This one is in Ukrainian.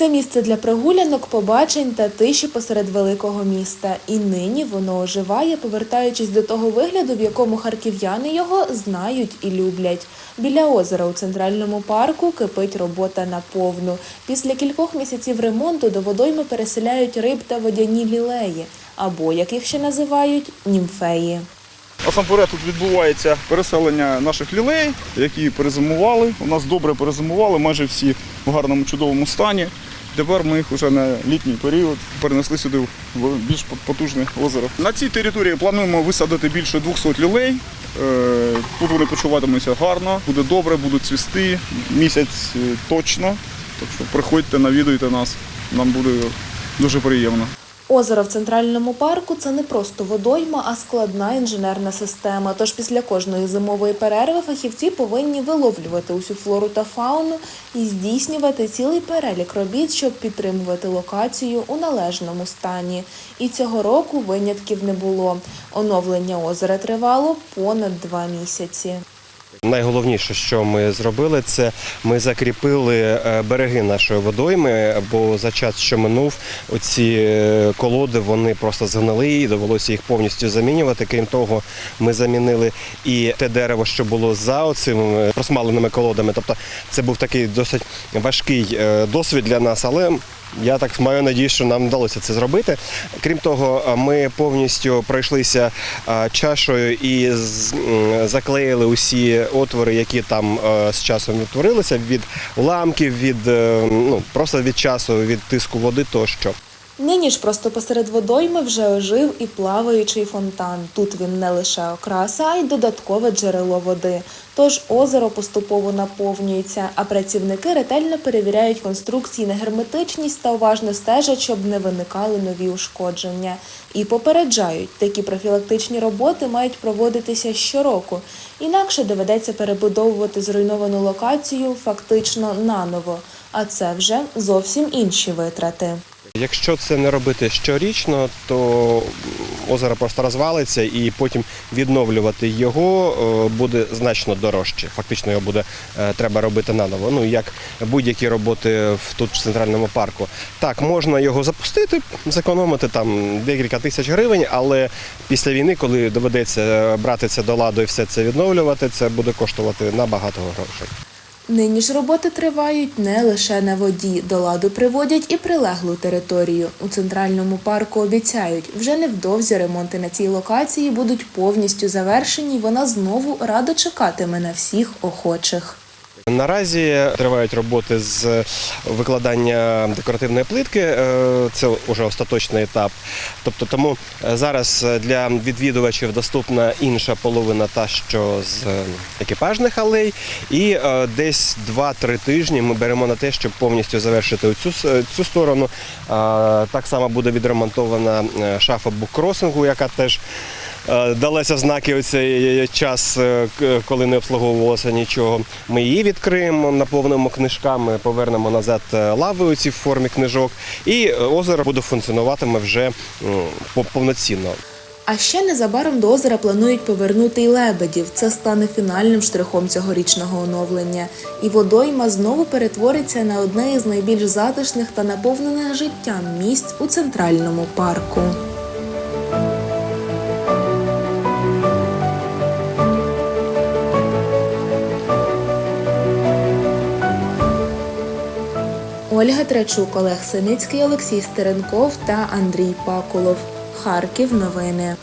Це місце для прогулянок, побачень та тиші посеред великого міста. І нині воно оживає, повертаючись до того вигляду, в якому харків'яни його знають і люблять. Біля озера у центральному парку кипить робота на повну. Після кількох місяців ремонту до водойми переселяють риб та водяні лілеї, або як їх ще називають німфеї. Насамперед тут відбувається переселення наших лілей, які перезимували. У нас добре перезимували, майже всі в гарному чудовому стані. Тепер ми їх вже на літній період перенесли сюди в більш потужне озеро. На цій території плануємо висадити більше 200 лілей. Е, Тут вони почуватимуться гарно, буде добре, будуть цвісти місяць е, точно. Так що приходьте, навідуйте нас, нам буде дуже приємно. Озеро в центральному парку це не просто водойма, а складна інженерна система. Тож після кожної зимової перерви фахівці повинні виловлювати усю флору та фауну і здійснювати цілий перелік робіт, щоб підтримувати локацію у належному стані. І цього року винятків не було. Оновлення озера тривало понад два місяці. Найголовніше, що ми зробили, це ми закріпили е, береги нашої водойми, бо за час, що минув, оці е, колоди вони просто згнили і довелося їх повністю замінювати. Крім того, ми замінили і те дерево, що було за оцими просмаленими колодами. Тобто це був такий досить важкий е, досвід для нас, але я так маю надію, що нам вдалося це зробити. Крім того, ми повністю пройшлися чашою і заклеїли усі отвори, які там е, з часом відтворилися від уламків, від е, ну просто від часу, від тиску води тощо. Нині ж просто посеред водойми вже ожив і плаваючий фонтан. Тут він не лише окраса, а й додаткове джерело води. Тож озеро поступово наповнюється, а працівники ретельно перевіряють конструкції на герметичність та уважно стежать, щоб не виникали нові ушкодження. І попереджають, такі профілактичні роботи мають проводитися щороку. Інакше доведеться перебудовувати зруйновану локацію фактично наново. А це вже зовсім інші витрати. Якщо це не робити щорічно, то озеро просто розвалиться і потім відновлювати його е, буде значно дорожче. Фактично його буде е, треба робити наново. Ну як будь-які роботи тут в центральному парку. Так, можна його запустити, зекономити там декілька тисяч гривень, але після війни, коли доведеться брати це до ладу і все це відновлювати, це буде коштувати набагато грошей. Нині ж роботи тривають не лише на воді. До ладу приводять і прилеглу територію. У центральному парку обіцяють, вже невдовзі ремонти на цій локації будуть повністю завершені, і вона знову радо чекатиме на всіх охочих. Наразі тривають роботи з викладання декоративної плитки. е, Це вже остаточний етап. Тобто, тому е, зараз для відвідувачів доступна інша половина, та що з е, екіпажних алей. І десь 2-3 тижні ми беремо на те, щоб повністю завершити цю, цю сторону. Так само буде відремонтована шафа буккросингу, яка теж далися знаки у цей час, е, коли не обслуговувалося нічого. Ми її відкриємо, наповнимо книжками, повернемо назад е, лави у цій формі книжок, і е, озеро буде функціонуватиме вже повноцінно. А ще незабаром до озера планують повернути й лебедів. Це стане фінальним штрихом цьогорічного оновлення. І водойма знову перетвориться на одне із найбільш затишних та наповнених життям місць у центральному парку. Ольга Трачук, Олег Синицький, Олексій Стеренков та Андрій Пакулов. Харків. Новини.